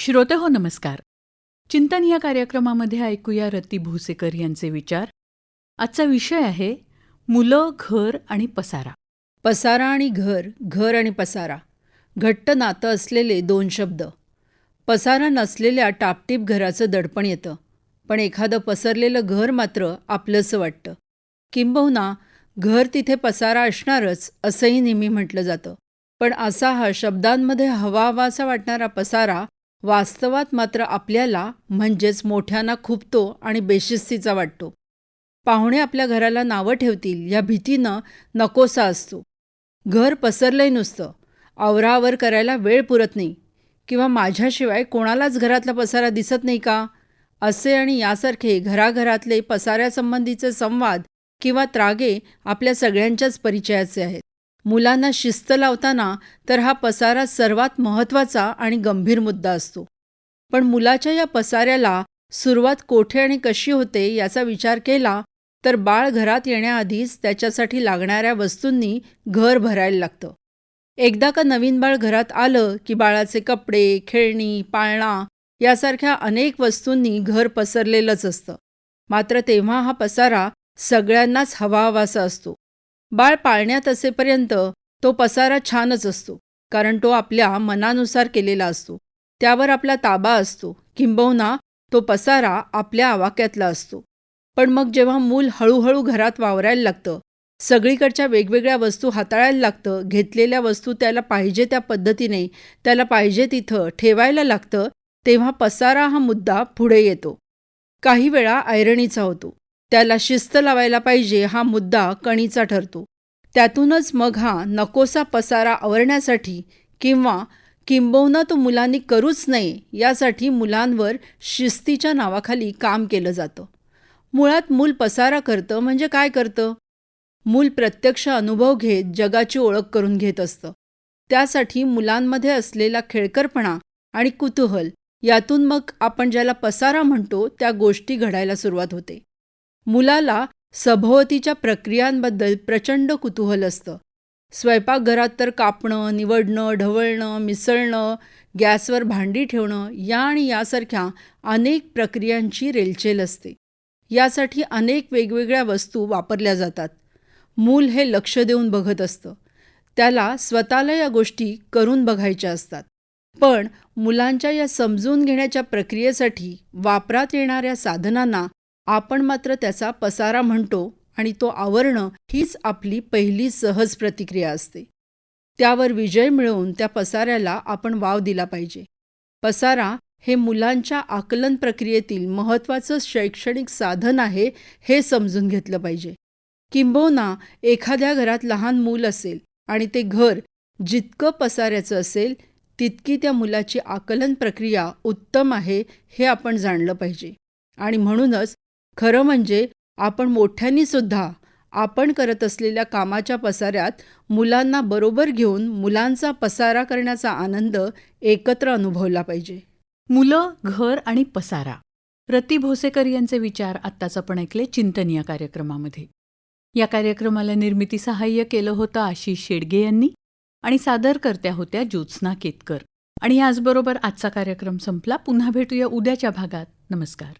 श्रोते हो नमस्कार. चिंतन या कार्यक्रमामध्ये ऐकूया रती भोसेकर यांचे विचार. आजचा विषय आहे मुलं घर आणि पसारा. पसारा आणि घर घर आणि पसारा. घट्ट नातं असलेले दोन शब्द. पसारा नसलेल्या टापटीप घराचं दडपण येतं पण एखादं पसरलेलं घर मात्र आपलंसं वाटतं. किंबहुना घर तिथे पसारा असणारच असंही नेहमी म्हटलं जातं. पण असा हा शब्दांमध्ये हवा हवासा वाटणारा पसारा वास्तवात मात्र आपल्याला म्हणजेच मोठ्यांना खुपतो आणि बेशिस्तीचा वाटतो. पाहुणे आपल्या घराला नावं ठेवतील या भीतीनं नकोसा असतो. घर पसरलंय नुसतं. आवरावर करायला वेळ पुरत नाही. किंवा माझ्याशिवाय कोणालाच घरातला पसारा दिसत नाही का? असे आणि यासारखे घराघरातले पसाऱ्यासंबंधीचे संवाद किंवा त्रागे आपल्या सगळ्यांच्याच परिचयाचे आहेत. मुलांना शिस्त लावताना तर हा पसारा सर्वात महत्त्वाचा आणि गंभीर मुद्दा असतो. पण मुलाच्या या पसाऱ्याला सुरुवात कोठे आणि कशी होते याचा विचार केला तर बाळ घरात येण्याआधीच त्याच्यासाठी लागणाऱ्या वस्तूंनी घर भरायला लागतं. एकदा का नवीन बाळ घरात आलं की बाळाचे कपडे खेळणी पाळणा यासारख्या अनेक वस्तूंनी घर पसरलेलंच असतं. मात्र तेव्हा हा पसारा सगळ्यांनाच हवा हवासा असतो. बाळ पाळण्यात असेपर्यंत तो पसारा छानच असतो कारण तो आपल्या मनानुसार केलेला असतो. त्यावर आपला ताबा असतो. किंबहुना तो पसारा आपल्या आवाक्यातला असतो. पण मग जेव्हा मूल हळूहळू घरात वावरायला लागतं सगळीकडच्या वेगवेगळ्या वस्तू हाताळायला लागतं घेतलेल्या वस्तू त्याला पाहिजे त्या पद्धतीने त्याला पाहिजे तिथं ठेवायला लागतं तेव्हा पसारा हा मुद्दा पुढे येतो. काही वेळा ऐरणीचा होतो. त्याला शिस्त लावायला पाहिजे हा मुद्दा कणीचा ठरतो. त्यातूनच मग हा नकोसा पसारा आवरण्यासाठी किंवा किंबहुना तो मुलांनी करूच नये यासाठी मुलांवर शिस्तीच्या नावाखाली काम केलं जातं. मुळात मूल पसारा करतं म्हणजे काय करतं? मूल प्रत्यक्ष अनुभव घेत जगाची ओळख करून घेत असतं. त्यासाठी मुलांमध्ये असलेला खेळकरपणा आणि कुतूहल यातून मग आपण ज्याला पसारा म्हणतो त्या गोष्टी घडायला सुरुवात होते. मुलाला सभोवतीच्या प्रक्रियांबद्दल प्रचंड कुतूहल असतं. स्वयंपाकघरात तर कापणं निवडणं ढवळणं मिसळणं गॅसवर भांडी ठेवणं या आणि यासारख्या अनेक प्रक्रियांची रेलचेल असते. यासाठी अनेक वेगवेगळ्या वस्तू वापरल्या जातात. मूल हे लक्ष देऊन बघत असतं. त्याला स्वतःला या गोष्टी करून बघायच्या असतात. पण मुलांच्या या समजून घेण्याच्या प्रक्रियेसाठी वापरात येणाऱ्या साधनांना आपण मात्र त्याचा पसारा म्हणतो आणि तो आवरणं हीच आपली पहिली सहज प्रतिक्रिया असते. त्यावर विजय मिळवून त्या पसाऱ्याला आपण वाव दिला पाहिजे. पसारा हे मुलांच्या आकलन प्रक्रियेतील महत्त्वाचं शैक्षणिक साधन आहे हे समजून घेतलं पाहिजे. किंबहुना एखाद्या घरात लहान मूल असेल आणि ते घर जितकं पसाऱ्याचं असेल तितकी त्या मुलाची आकलन प्रक्रिया उत्तम आहे हे आपण जाणलं पाहिजे. आणि म्हणूनच खरं म्हणजे आपण मोठ्यांनी सुद्धा आपण करत असलेल्या कामाच्या पसाऱ्यात मुलांना बरोबर घेऊन मुलांचा पसारा करण्याचा आनंद एकत्र अनुभवला पाहिजे. मुलं घर आणि पसारा. रती भोसेकर यांचे विचार आत्ताच आपण ऐकले चिंतन या कार्यक्रमामध्ये. या कार्यक्रमाला निर्मिती सहाय्य केलं होतं आशिष शेडगे यांनी आणि सादरकर्त्या होत्या ज्योत्स्ना केतकर. आणि याचबरोबर आजचा कार्यक्रम संपला. पुन्हा भेटूया उद्याच्या भागात. नमस्कार.